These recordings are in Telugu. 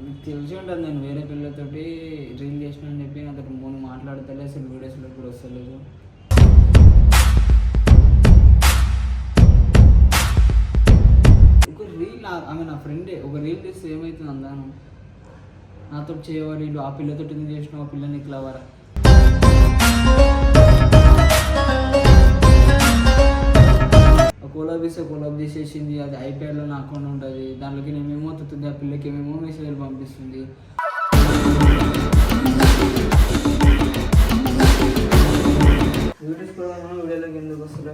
మీకు తెలిసి ఉంటుంది నేను వేరే పిల్లతోటి రీల్ చేసిన అని చెప్పి నాతో మూడు మాట్లాడతలే అసలు వీడియోస్లో కూడా వస్తలేదు. ఒక రీల్ ఆమె నా ఫ్రెండే ఒక రీల్ చేస్తే ఏమవుతుంది అందాను? నాతో చేయవాడు వీళ్ళు ఆ పిల్లతోటి ఎందుకు చేసిన ఆ పిల్లని ఇట్లా వరా కోలాబీస్ కోలాబ్ చేసేసింది అది ఐప్యాడ్లో నా అకౌంట్ ఉంటుంది. దాంట్లోకి నేను ఏమో వస్తుంది ఆ పిల్లకి ఏమేమో మెసేజ్లు పంపిస్తుంది. వీడియోస్ కూడా వీడియోలోకి ఎందుకు వస్తుందో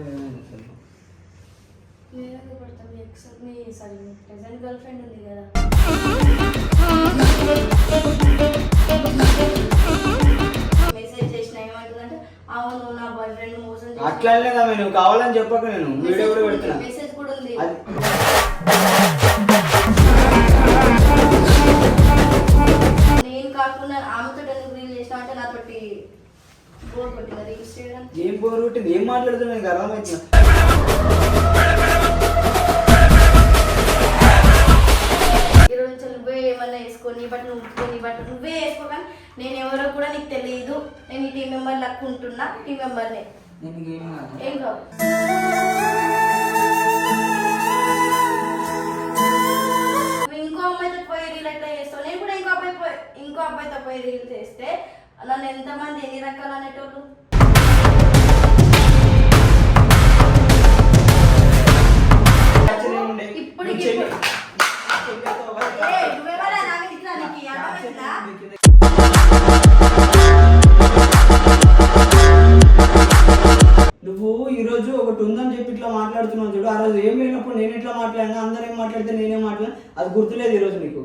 అసలు ప్రెసెంట్ గర్ల్ ఫ్రెండ్ ఉంది కదా. మెసేజ్ చేసిన అవును నా బాయ్ ఫ్రెండ్ మోసం చేసి- అట్లా నువ్వు కావాలని చెప్పక నేను. వీడియో కూడా పెడుతున్నా. మెసేజ్ కూడా ఉంది. అది నేను కాకుండా ఆమెతో ఎందుకు రీల్ చేసిన అంటే నాతోటి బోర్ కొట్టింది. రీల్స్ ఏం బోర్ కొట్టింది? ఏం మాట్లాడుతున్నా నీకు అర్థమవుతుంది ఈరోజు నుంచి నువ్వే ఏమన్నా వేసుకొని నీ బట్టలు ఉట్టుకొని నీ బట్టలు నువ్వే వేసుకోగానే నేను ఎవరో కూడా నీకు తెలియదు నేను ఈ టీం మెంబర్ లక్కుంటున్నా టీం మెంబర్నే ఏం కావు ఇంకో అమ్మాయితో పోయి రీల్ ఎట్లా చేస్తావు? నేను కూడా ఇంకో అబ్బాయి పోయి ఇంకో అబ్బాయితో పోయి రీల్ చేస్తే నన్ను ఎంతమంది ఎన్ని రకాలు అనేటోళ్ళు? యాక్చువల్లీ ఇట్లా మాట్లాడుతున్నావు చూడు. ఆ రోజు ఏం లేనప్పుడు నేను ఇట్లా మాట్లాడినా అందరూ ఏం మాట్లాడితే నేనేం మాట్లాడినా అది గుర్తులేదు ఈ రోజు నీకు.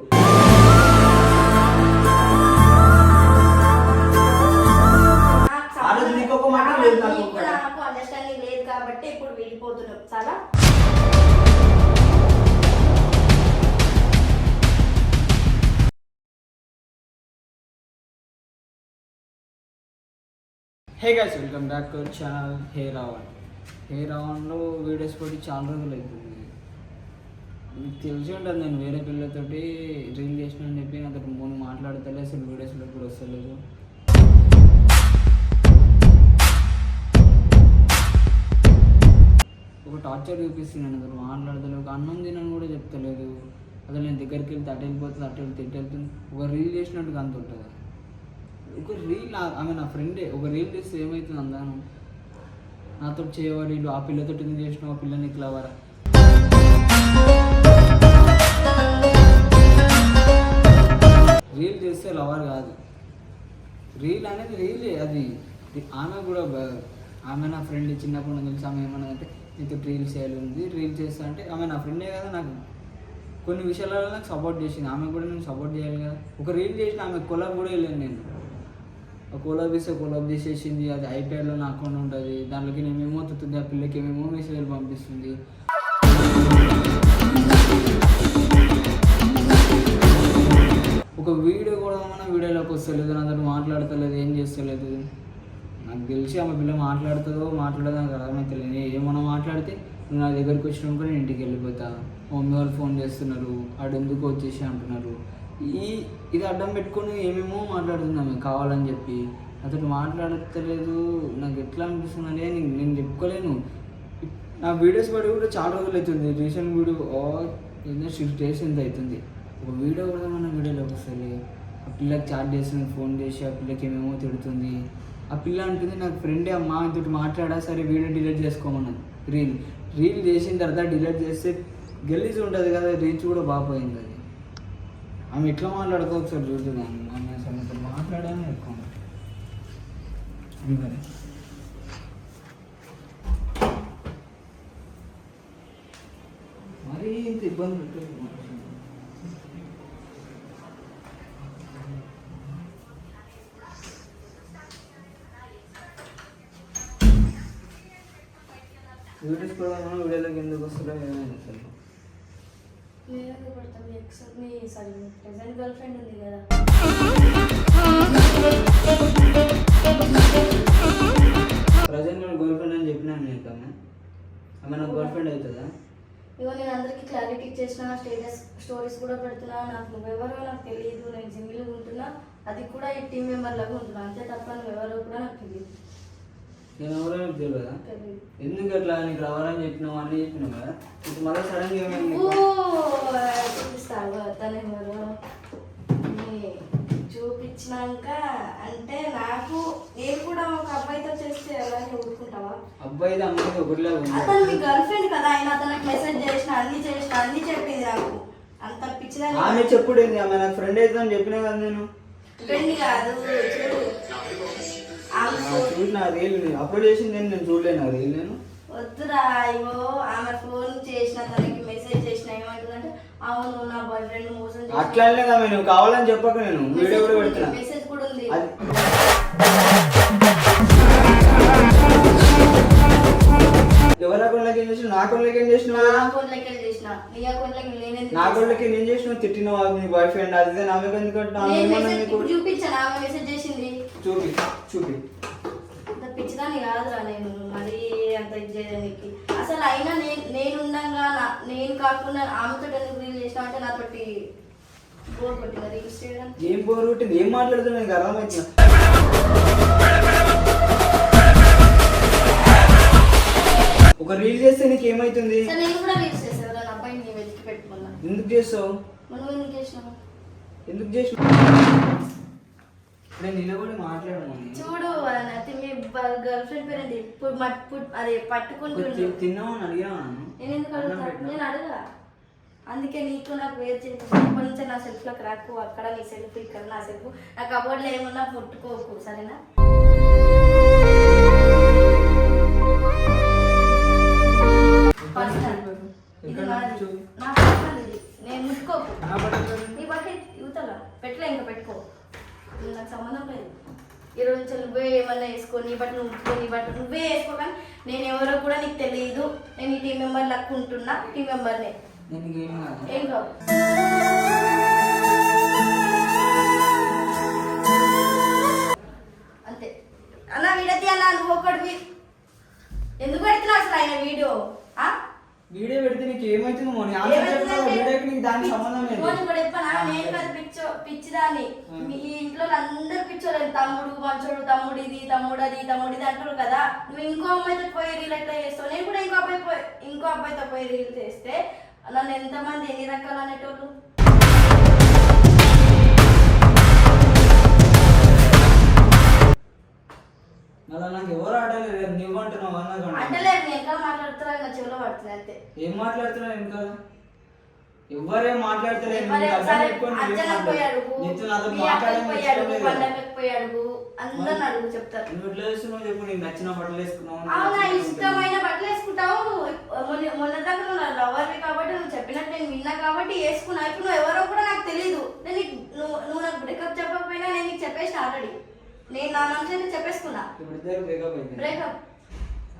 ఆ రోజు నీకు ఒక మాట లేదు, నాకు ఒక నీకు మాట. నాకు అండర్స్టాండింగ్ లేదు కాబట్టి ఇప్పుడు వెళ్ళిపోతున్నాం చాలా? Hey guys welcome back to channel hey Ravan hey రావణ్లో videos పెట్టి చాలా రోజులు అవుతుంది మీకు తెలిసి ఉంటుంది నేను వేరే పిల్లలతోటి రీల్ చేసిన అని చెప్పి అతను మూడు మాట్లాడతలే అసలు వీడియోస్లో కూడా వస్తలేదు. ఒక టార్చర్ చూపిస్తున్నాను అతను మాట్లాడతలేదు ఒక అన్నం తినని కూడా చెప్తలేదు. అసలు నేను దగ్గరికి వెళ్తే అటు వెళ్ళిపోతుంది అటు వెళ్తే ఇటు వెళ్తుంది. ఒక రీల్ చేసినట్టుగా అంత ఉంటుంది. ఒక రీల్ ఆమె నా ఫ్రెండే ఒక రీల్ చేస్తే ఏమవుతుంది అందాను నాతో చేయవాడు వీళ్ళు ఆ పిల్లతోటి ఎందుకు చేసిన ఆ పిల్లని ఇట్లా రీల్ చేస్తే లవర్ కాదు. రీల్ అనేది రీలే అది ఆమె కూడా ఆమె నా ఫ్రెండ్ చిన్నప్పుడు నాకు తెలిసి ఆమె ఏమన్నదంటే నీతో రీల్ చేయాలి ఉంది రీల్ చేస్తా అంటే ఆమె నా ఫ్రెండే కదా నాకు. కొన్ని విషయాలలో నాకు సపోర్ట్ చేసింది. ఆమె కూడా నేను సపోర్ట్ చేయాలి కదా. ఒక రీల్ చేసిన ఆమె కొలాబ్ కూడా వెళ్ళాను నేను. కొలాబ్ ఇస్తే కొలాబ్ చేసేసింది అది ఐపీఎల్లో నా అకౌంట్ ఉంటుంది. దాంట్లోకి నేను ఏమో ఆ పిల్లకి ఏమేమో మెసేజ్లు పంపిస్తుంది. ఒక వీడియో కూడా మన వీడియోలోకి వస్తలేదు. నాతో మాట్లాడతలేదు. ఏం చేస్తలేదు? నాకు తెలిసి ఆమె పిల్ల మాట్లాడుతుందో మాట్లాడదో నాకు అర్థమవుతలేదు ఏమన్నా మాట్లాడితే నేను నా దగ్గరికి వచ్చినాక నేను ఇంటికి వెళ్ళిపోతా. మమ్మీ వాళ్ళు ఫోన్ చేస్తున్నారు. ఆడెందుకు ఎందుకు వచ్చేసి అంటున్నారు. ఈ ఇది అడ్డం పెట్టుకొని ఏమేమో మాట్లాడుతున్నాము కావాలని చెప్పి. అతను మాట్లాడతలేదు నాకు ఎట్లా అనిపిస్తుంది అంటే నేను చెప్పుకోలేను. నా వీడియోస్ పడి కూడా చాలా రోజులు అవుతుంది. రీసెంట్ వీడియో ఏదో సిక్స్ డేస్ ఎంత అవుతుంది. ఒక వీడియో కూడా మన వీడియోలోకి వస్తుంది ఆ పిల్లకి చాట్ చేస్తుంది ఫోన్ చేసి ఆ పిల్లకి ఏమేమో తిడుతుంది. ఆ పిల్ల అంటుంది నాకు ఫ్రెండే అమ్మా ఇంతటి మాట్లాడా? సరే వీడియో డిలీట్ చేసుకోమన్నది రీల్. రీల్ చేసిన తర్వాత డిలీట్ చేస్తే గెలీజ్ ఉంటుంది కదా రీచ్ కూడా బాగా పోయింది అది. ఆమె ఎట్లా మాట్లాడుకోవచ్చు సార్? చూద్దాం ఆమె అసలు నాతో మాట్లాడాలని ఎక్కువ. అందుకని. మరీ ఇంత ఇబ్బంది పెట్టదు వీడియోస్ కూడా వీడియోలోకి ఎందుకు వస్తున్నాయో ఏమైంది అసలు ఎక్స్ మీ సారీ ప్రెసెంట్ గర్ల్ ఫ్రెండ్ ఉంది కదా. ప్రజెంట్ నేను గర్ల్ ఫ్రెండ్ అని చెప్పినాను నేను ఆమె నాకు గర్ల్ ఫ్రెండ్ అవుతుందా? ఇగో నేను అందరికి క్లారిటీ ఇచ్చేసిన స్టేటస్ స్టోరీస్ కూడా పెడుతున్నా. నాకు నువ్వెవరో నాకు తెలియదు. అది కూడా ఈ టీం మెంబర్ లాగా ఉంటున్నా. అంతే తప్ప నువ్వు ఎవరో కూడా నాకు తెలియదు. నేను ఎవరో తెలియదా? ఎందుకు అట్లా నీకు రావాలని చెప్పినావు అని చెప్పినావు కదా? ఇప్పుడు మళ్ళీ ఏమైంది అతను ఎవరు అని చూపించినాక అంటే నాకు నేను కూడా ఒక అబ్బాయితో చేస్తే అలానే ఊరుకుంటావా? అబ్బాయిది అమ్మాయిది ఒకటిలాగా ఉంది. అతను మీ గర్ల్ ఫ్రెండ్ కదా ఆయన అతనికి మెసేజ్ చేసిన అన్ని చేసిన అన్ని చెప్పింది నాకు. అంత పిచ్చిదని ఆమె చెప్పుడు ఆమె నాకు ఫ్రెండ్ అయితే అని చెప్పినా కదా నేను. ఫ్రెండ్ కాదు నా రీల్ అప్లోడ్ చేసింది నేను చూడలేను నేను. వద్దురా ఆమె ఫోన్ చేసిన తనకి మెసేజ్ చేసిన ఏమంటుందంటే అవును నా బాయ్ ఫ్రెండ్ మోసం చేసిన అట్లా అనలేదు ఆమె నువ్వు కావాలని చెప్పక నేను. వీడియో కూడా పెడుతున్నా. మెసేజ్ కూడా ఉంది. ఎవరి అకౌంట్లోకి ఏం చేసినావు నా అకౌంట్లోకి ఏం చేసినావు నా అకౌంట్లోకి చేసిన. నీ అకౌంట్లోకి నేనేందుకు నా అకౌంట్లోకి నేను చేసినావు తిట్టినావు? నీ బాయ్ ఫ్రెండ్ అది ఇది? ఆమె ఎందుకు అంటున్నావు? ఆమె నేను ఏమన్నా మెసేజ్ నీకు ఇప్పుడు చూపించాను ఆమె మెసేజ్ చేసింది. చూపి చూపి. పిచ్చిదాన్ని కాదురా నేను మరీ అంత ఇది చేయడానికి అసలు అయినా నేను నేను ఉండంగా నా- నేను కాకుండా ఆమెతో ఎందుకు రీల్ చేసిన అంటే నాతోటి బోర్ కొట్టింది రీల్స్ చేయడానికి ఏం పోరు కొట్టింది? ఏం మాట్లాడుతున్నా నీకు అర్థమవుతుందా ఒక రీల్ చేస్తే నీకు ఏమైతుంది? నేను కూడా రీల్స్ చేసాను ఎవరైనా అబ్బాయిని నేను వెతికి పెట్టుకున్నా. ఎందుకు చేస్తావు? మనం ఎందుకు చేసినావు? ఎందుకు చేసినావు? నేను నిలబడి మాట్లాడను చూడు అది మీ గర్ల్ ఫ్రెండ్ పేరేంటి? పు- మట్- పు- అదే పట్టుకుంటుండు తిన్నావు అని అడిగాను నేను ఎందుకు అడుగుతా? నేను అడగా. అందుకే నీకు నాకు వేరు చేసి నుంచి నా సెల్ఫ్లోకి రాకు. అక్కడ నీ సెల్ఫ్ ఇక్కడ నా సెల్ఫ్ నా కబోర్డ్లో ఏమన్నా ముట్టుకోకు. సరేనా. నా పర్సనల్ ఇది. నేను ముట్టుకోకు. నా బకెట్ యువతల పెట్టలే ఇంకా పెట్టుకో. నాకు సంబంధం లేదు. రోజు నుంచి నువ్వే ఏమన్నా వేసుకో నీ బట్టలు నువ్వు ఉతుక్కో, నీ బట్టలు నువ్వే వేసుకో కానీ నేను ఎవరో కూడా నీకు తెలియదు నేను ఈ టీం మెంబర్ లక్కు ఉంటున్నా టీం మెంబర్నే కాదు. ఏం కావు అంతే. అన్న వీడతి అన్న నువ్వు ఒకటివి ఎందుకు పెడుతున్నావు అసలు ఆయన వీడియో? వీడియో పెడితే నీకు ఏమైతుంది మోని? ఆన్సర్ చెప్తావు వీడియోకి నీకు దానికి సంబంధం లేదు. ఫోన్ కూడా చెప్పనా నేను కాదు పిచ్చో పిచ్చిదాన్ని. మీ ఇంట్లో అందరు పిచ్చోళ్ళు తమ్ముడు మంచోడు తమ్ముడు ఇది తమ్ముడు అది తమ్ముడు ఇది అంటారు కదా. నువ్వు ఇంకో అమ్మాయితో పోయి రీల్ ఎట్లా చేస్తావు? నేను కూడా ఇంకో అబ్బాయి పోయి ఇంకో అబ్బాయితో పోయి రీల్ చేస్తే నన్ను ఎంతమంది ఎన్ని రకాలు అనేటోళ్ళు? అలా నాకు ఎవరు ఆడలేదు నువ్వు అంటున్నావు అన్నది అంటలేదు ఇంకా మాట్లాడుతున్నా ఇంకా చెవిలో పడుతుంది అంతే. ఏం మాట్లాడుతున్నావు ఇంకా ఎవరేం మాట్లాడతలేదు చెప్పు నీకు నచ్చిన బట్టలు వేసుకున్నావు అవునా ఇష్టమైన బట్టలు వేసుకుంటావు మొన్న మొన్న దాకా నువ్వు నా లవర్వి కాబట్టి నువ్వు చెప్పినట్టు నేను విన్నా కాబట్టి వేసుకున్నా ఇప్పుడు నువ్వు ఎవరో కూడా నాకు తెలియదు నేను నువ్వు నాకు బ్రేకప్ చెప్పకపోయినా నేను నీకు చెప్పేసిన ఆల్రెడీ నేను నా మనసు చెప్పేసుకున్నా. ఇప్పుడు ఇద్దరు బ్రేకప్.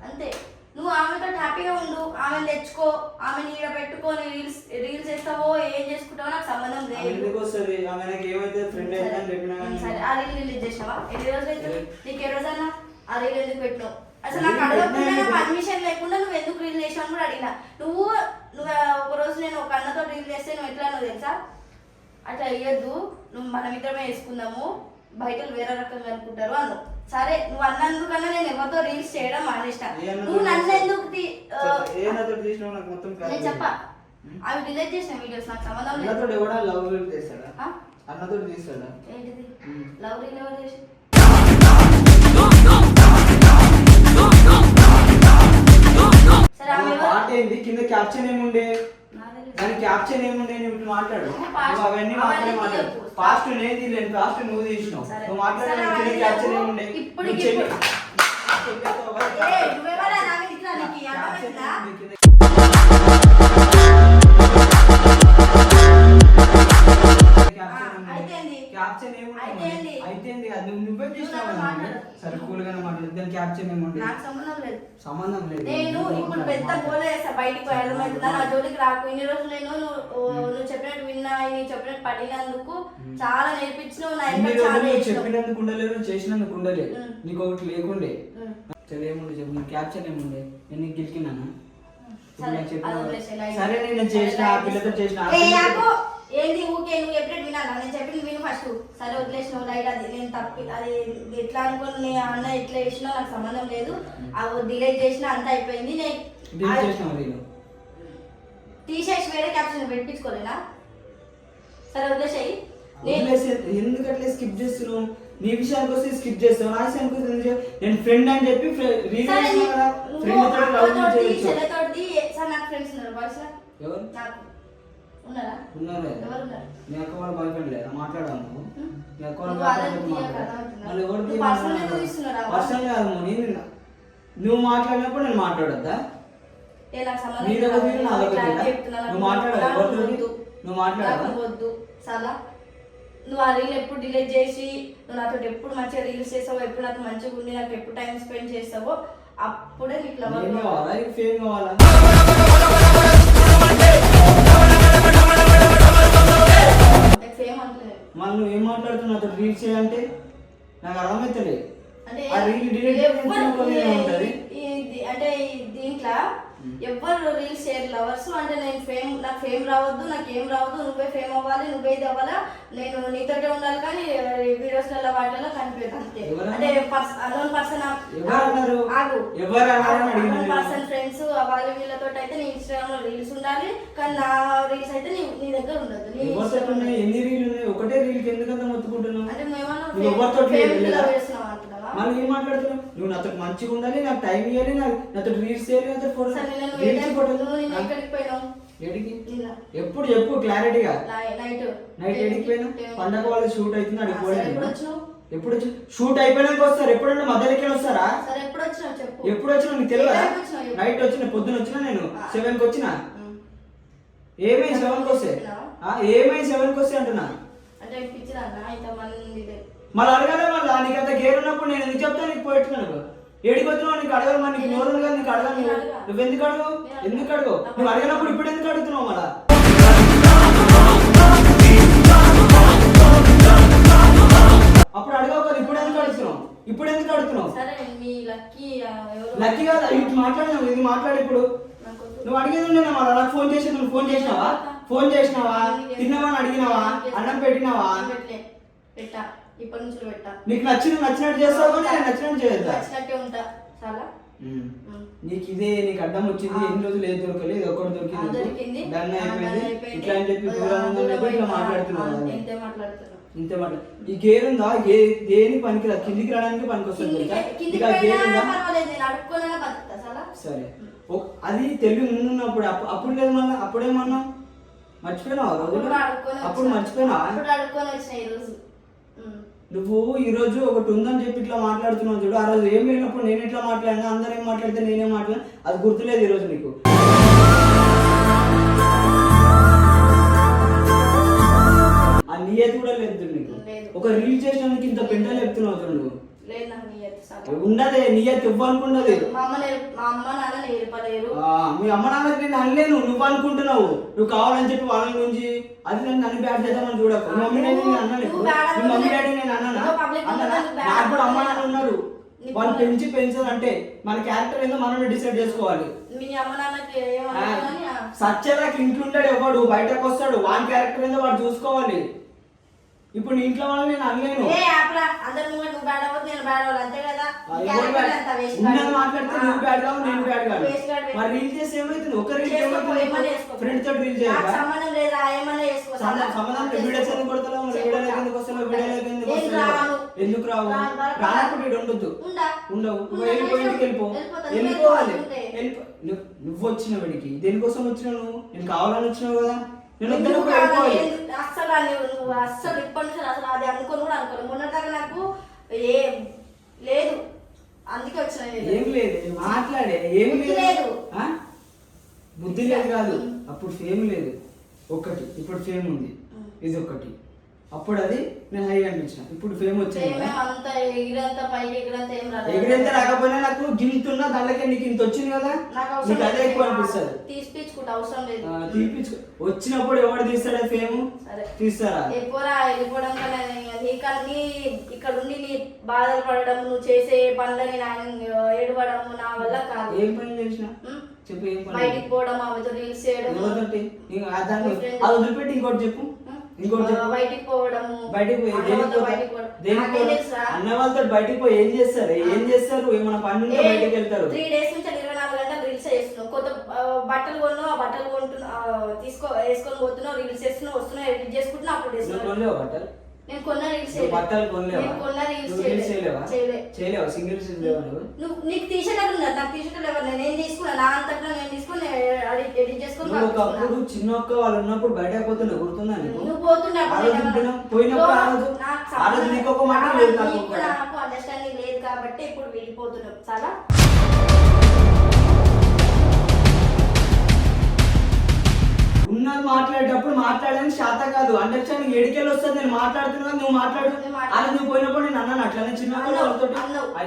అంతే. నువ్వు ఆమెతో హ్యాపీగా ఉండు. ఆమెను తెచ్చుకో. ఆమెను ఈడ పెట్టుకొని రీల్స్ రీల్స్ చేస్తావో ఏం చేసుకుంటావో నాకు సంబంధం లేదు. ఎందుకు వస్తుంది? ఆమె నాకు ఏమైతే ఫ్రెండ్ అయితే అని చెప్పినా కానీ. సరే. ఆ రీల్ రిలీజ్ చేసినావా ఎన్ని రోజులు అయితే నీకు ఏ రోజన్నా ఆ రీల్ ఎందుకు పెట్టినావు? అసలు నాకు అడగకుండా? పర్మిషన్ లేకుండా నువ్వు ఎందుకు రీల్ చేసావు కూడా అడిగినా. నువ్వు నువ్వు ఒక రోజు నేను ఒక అన్నతో రీల్ చేస్తే నువ్వు ఎట్లా నువ్వు తెలుసా? అట్లా వేయద్దు నువ్వు మనం ఇద్దరమే వేసుకుందాము బయట వేరే రకంగా అనుకుంటారు అను సరే నువ్వు అన్నందుకన్నా నేను ఎవరితో రీల్స్ చేయడం మానేసిన. నువ్వు నన్ను చేసావు? ఎందుకు తీ- ఆ, చెప్ప, ఏ నాతో తీసినావు నాకు మొత్తం నేను చెప్పా. అవి డిలీట్ చేసిన వీడియోస్ నాకు సంబంధం లేదు. అన్నతో ఎవడా లవ్ చేస్తాడా? ఆ? అన్నతో తీస్తాడా ఏంటిది? ఉమ్. లవ్ రీల్ ఎవరు చేసి పాట ఏంది? కింద క్యాప్షన్ ఏముండే. దాని క్యాప్షన్ ఏముండే? నువ్వు మాట్లాడు. నువ్వు అవన్నీ మాట్లాడి అవన్నీ మాట్లాడు. పాస్ట్ నేను తీయలేను. పాస్ట్ నువ్వు తీసినావు. నువ్వు మాట్లాడే కింద క్యాప్షన్. ఏముండే? ఇప్పుడు అయితే. నువ్వు నువ్వే చూసినావు. సరే కూల్ గానే మాట్లాడు దాని క్యాప్షన్ ఏముంది సంబంధం లేదు. సంబంధం లేదు. నేను ఇప్పుడు పెద్ద గోల్ వేస్తా బయటికి అర్థమవుతుందా నా జోలికి రాకు. ఇన్ని రోజులు నేను నువ్వు చెప్పినట్టు విన్నా నువ్వు చెప్పినట్టు పడినందుకు చాలా నేర్పించినావు. నా ఇంకా చాలా. చెప్పినందుకు ఉండలేదు చేసినందుకు ఉండలేదు. నీకు ఒకటి లేకుండే. సరే ఏముండే చెప్పు. నీ క్యాప్షన్ ఏముండే నేను నీకు గెలికినానా? సరే, నేను. చేసిన ఆ పిల్లతో. చేసిన ఏంది ఊకే నువ్వు ఎప్పుడు వినాలా? నేను చెప్పింది విను ఫస్ట్ సరే వదిలేసిన లైట్ అది. నేను తప్పి అది ఎట్లా అనుకుని నేను అన్న ఎట్లా చేసినా నాకు సంబంధం లేదు. అవి డిలీట్ చేసిన అంత అయిపోయింది. నేను తీసేసి వేరే క్యాప్షన్ పెట్టించుకోలేనా? సరే వదిలేసాయి. ఎందుకు అట్లా స్కిప్ చేస్తున్నావు? నీ విషయానికి వస్తే స్కిప్ చేస్తావు. నా విషయానికి వస్తే? నేను ఫ్రెండ్ అని చెప్పి ఫ్రెండ్తో లవ్ అక్కతోటి చేయొచ్చు చెల్లెతోటి సార్ నాకు ఫ్రెండ్స్ ఉన్నారు. బాయ్స్ ఎవరు? నాకు. ఉన్నారా? ఉన్నారే. ఎవరు ఉన్నారు నీ అక్క వాళ్ళ బాయ్ ఫ్రెండ్ లేదా మాట్లాడాము నువ్వు? అక్క వాళ్ళ బాయ్ ఫ్రెండ్? పర్సనల్ కాదు మాట్లాడినప్పుడు నేను మాట్లాడొద్దా? నీ దగ్గర నా దగ్గర నువ్వు మాట్లాడవా? నాకు ఎవరితోటి? వద్దు. నువ్వు మాట్లాడవా? నాకు వద్దు. చాలా నువ్వు ఆ రీల్ ఎప్పుడు డిలీట్ చేసి నువ్వు నాతో ఎప్పుడు మంచిగా రీల్స్ చేస్తావో ఎప్పుడు నాకు మంచిగా ఉండి నాకు ఎప్పుడు టైం స్పెండ్ చేస్తావో అప్పుడే నీకు లవర్ కావాలా? ఫేమ్ కావాలా? రీల్ చేయాలంటే? నాకు అర్థమైతలే అంటే ఆ ఉంటది. దీంట్లో ఎవ్వరు రీల్స్ చేయరు లవర్స్ అంటే నేను ఫేమ్ నాకు ఫేమ్ రావద్దు నాకు ఏం రావద్దు నువ్వే ఫేమ్ అవ్వాలి నువ్వే ఇది అవ్వాలా? నేను నీతోటే ఉండాలి కానీ వీడియోస్లలో వాటిలో కనిపించదు అంతే. ఎవరు అంటే అలోన్ పర్సన్ ఎవరు అన్నారు? ఆగు. ఎవరు. పర్సన్ వాళ్ళ వీళ్ళతో అయితే నీ ఇన్స్టాగ్రామ్లో రీల్స్ ఉండాలి కానీ నా రీల్స్ అయితే నీ నీ దగ్గర ఉండదు. నీ ఎవరితో. ఉన్నాయి ఎన్ని రీల్ ఉన్నాయి? ఒకటే రీల్కి ఎందుకంత మొత్తుకుంటున్నావు? అంటే నువ్వు ఎవరితో రీల్ అంటున్నావా? మళ్ళీ ఏం మాట్లాడుతున్నావు? నువ్వు నాతో మంచిగా ఉండాలి నాకు టైం ఇవ్వాలి నాకు నాతో రీల్స్ చేయాలి నాతో ఫోటో రీల్స్ టైం ఫోటో నువ్వు నిన్న ఎక్కడికి పోయినావు? ఎడికి ఎప్పుడు చెప్పు క్లారిటీగా నైట్ నైట్ ఎడికి పోయినా పండగ వాళ్ళు షూట్ అవుతుంది అడిగి సరే, ఎప్పుడు షూట్ అయిపోయినాక వస్తారు ఎప్పుడన్నా మధ్యలోకి వస్తారా? ఎప్పుడు వచ్చినా నీకు తెలియదా? నైట్ వచ్చిన పొద్దున వచ్చినా నేను. సెవెన్కి వచ్చిన? ఉమ్. ఏమై సెవెన్కి వస్తే? చెప్పినావా? ఆ, ఏమై సెవెన్కి వస్తే అంటున్నా. మళ్ళీ అడగాలి మళ్ళీ నీకు అంత గేర్ ఉన్నప్పుడు నేను ఎందుకు చెప్తా నీకు పోయిట్టున్నాను ఏడికి వచ్చినావు నీకు అడగాలి మరి నీకు నోరు కదా నీకు అడగాలి నువ్వు. నువ్వు ఎందుకు అడగవు ఎందుకు అడగవు నువ్వు అడిగినప్పుడు ఇప్పుడు ఎందుకు అడుగుతున్నావు మళ్ళా? అప్పుడు అడగవు కదా ఇప్పుడు ఎందుకు అడుగుతున్నావు ఇప్పుడు ఎందుకు అడుగుతున్నావు? సరే మీ లక్కీ ఆ, ఎవరు? లక్కీ కాదు? ఇది మాట్లాడినావు ఇది మాట్లాడు ఇప్పుడు. నువ్వు అడిగేది ఉండే మళ్ళీ నాకు ఫోన్ చేసి నువ్వు ఫోన్ చేసినావా? ఫోన్ చేసినావా? తిన్నావా అని అడిగినావా? అన్నం పెట్టినావా? పెట్టలే. పెట్టా. ఇప్పటి నుంచి పెట్టా. నీకు నచ్చిన నచ్చినట్టు చేస్తావు కానీ నచ్చినట్టు చేయొద్దా? నచ్చినట్టే ఉంటా. చాలా. నీకు ఇదే నీకు అడ్డం వచ్చింది. ఎన్ని రోజులు ఏది దొరకలేదు ఇది ఒక్కటి దొరికింది. ఆ, అయిపోయింది. ఇట్లా అని చెప్పి దూరం ఇట్లా. మాట్లాడుతున్నావు. ఇంతే మాట. ఈ గేర్ ఉందా గే దేని పనికి కిందికి రావడానికి పనికి వస్తుంది ఆ గేర్ ఉందా సరే. అది తెలివి ముందున్నప్పుడు అప్పు- అప్పుడు లేదు మళ్ళీ అప్పుడేమన్నా మర్చిపోయినావా రోజులు? అప్పుడు అప్పుడు అప్పుడు ఉమ్. నువ్వు ఈ రోజు ఒకటి ఉందని చెప్పి ఇట్లా మాట్లాడుతున్నావు చూడు ఆ రోజు ఏం లేనప్పుడు నేను ఇట్లా మాట్లాడినా అందరూ ఏం మాట్లాడితే నేనేం మాట్లాడినా అది గుర్తులేదు ఈ రోజు నీకు. నియతి కూడా లేదు నీకు. ఒక రీల్ చేసినందుకు ఇంత పెంటలు చెప్తున్నావు చూడు నువ్వు? ఉండదే నియతి ఇవ్వనుకున్నది మా అమ్మ నాన్న నేను అనలేను నువ్వు అనుకుంటున్నావు నువ్వు కావాలని చెప్పి వాళ్ళ గురించి అది నన్ను నన్ను బ్యాడ్ చేద్దామని చూడకు. మీ మమ్మీ డాడీ నేను bad మీ మమ్మీ డాడీ నేను అన్నానా నాకు కూడా అమ్మ నాన్న ఉన్నారు. వాళ్ళు. పెంచి పెంచాలంటే మన క్యారెక్టర్ ఏందో మనమే డిసైడ్ చేసుకోవాలి. సత్యదాకి ఇంట్లో ఉంటాడు ఎవడు బయటకు వస్తాడు. వాని క్యారెక్టర్ ఏందో వాడు చూసుకోవాలి. ఇప్పుడు నీ ఇంట్లో వాళ్ళని నేను అనలేను. ఏ ఆపరా అందరు నువ్వు నువ్వు బ్యాడ్ నేను బ్యాడ్ అవ్వాలి అంతే కదా? ఉన్నది. మాట్లాడితే నువ్వు బ్యాడ్ కావు నేను బ్యాడ్ కాదు. మరి రీల్ చేసి ఏమైతుంది? ఒక రీల్. ఫ్రెండ్ తోటి రీల్ చేయాలి సంబంధం లేదా? ఏమన్నా చేసుకో సంబంధం కొడతావు మరి వీడియోలు ఎందుకు వస్తావు వీడియోలు ఎందుకు వస్తావు. ఎందుకు రావు? రాను, రాను. రానప్పుడు ఉండొద్దు. ఉండా. ఉండవు. ఉండా, నువ్వు వెళ్ళిపోయి ఇంటికి వెళ్ళిపో. వెళ్ళిపోవాలి. నువ్వు వచ్చిన వాడికి దేనికోసం వచ్చినావు నువ్వు? నేను కావాలని వచ్చినావు కదా. నేను కాదు? వెళ్ళిపోవాలి ఏంది? అస్సలు అని నువ్వు అస్సలు ఇప్పటి నుంచి అసలు అది అనుకోని కూడా అనుకోను మొన్నటిదాకా నాకు ఏ లేదు అందుకే వచ్చిన నేను. ఏం లేదు మాట్లాడే ఏం బుద్ధి లేదు లేదు. ఆ? బుద్ధి లేదు కాదు అప్పుడు ఫేమ్ లేదు ఒక్కటి ఇప్పుడు ఫేమ్ ఉంది. ఇది ఒకటి అప్పుడు అది నేను హై అనిపించిన. ఇప్పుడు ఫేమ్ వచ్చింది ఎగిరంత రాకపోయినా నాకు గిల్తున్నా దాంట్లోకి నీకు ఇంత వచ్చింది కదా నాకు అదే. ఎక్కువ అనిపిస్తుంది. తీపిచ్చు వచ్చినప్పుడు ఎవడు తీస్తాడా ఫేమ్. తీస్తారా? ఇక్కడ ఉండి నీ బాధలు పడడం నువ్వు చేసే పనులని ఏడవడం నా వల్ల కాదు. ఏం పని చేసిన? చెప్పు ఏం పని బయటికి పోవడం ఆమెతో రీల్స్ చేయడం. అది వదిలిపెట్టి ఇంకోటి చెప్పు. బయటికి పోవడము బయటికి పోయి అన్న వాళ్ళతో బయటికి పోయి ఏం చేస్తారు? ఏం చేస్తారు? ఏమైనా పని ఉంటే బయటికి వెళ్తారు. త్రీ డేస్ నుంచి ఇరవై నాలుగు గంటలు రీల్స్ చేస్తున్నావు. కొత్త బట్టలు కొన్నావు ఆ బట్టలు కొంటున్నా తీసుకో వేసుకొని పోతున్నావు రీల్స్ చేస్తున్నావు వస్తున్నావు ఎడిట్ చేసుకుంటున్నావు అప్పుడు కొనలేవా బట్టలు. నేను కొన్న రీల్స్ బట్టలు కొనలేవా? నేను కొన్న రీల్స్ చేయలేవా? చేయలే. చేయలేవా? సింగిల్ రీల్స్ లేవా నువ్వు? నీకు తీసేటట్టు ఉన్నది నాకు ఎవరు లేదు. నేను తీసుకున్నా. నా అంతట్లో నేను తీసుకుని ఎడిట్ చేసుకుని నువ్వు ఒకప్పుడు. చిన్న ఒక్క వాళ్ళు ఉన్నప్పుడు బయటకు పోతుండే గుర్తుందా నీకు? నువ్వు పోతున్నప్పుడు ఆ రోజు నేను పోయినా- పోయినప్పుడు ఆ రోజు నాకు ఆ రోజు నీకు ఒక మాట లేదు. నాకు అండర్స్టాండింగ్ లేదు కాబట్టి ఇప్పుడు విడిపోతున్నాం చాలా ఉన్నది మాట్లాడేటప్పుడు మాట్లాడడానికి శాత కాదు అండర్స్టాండింగ్ ఎడికెళ్ళి వస్తుంది నేను మాట్లాడుతున్నా నువ్వు మాట్లాడు. అది నువ్వు పోయినప్పుడు నేను అన్నాను అట్లనే చిన్న.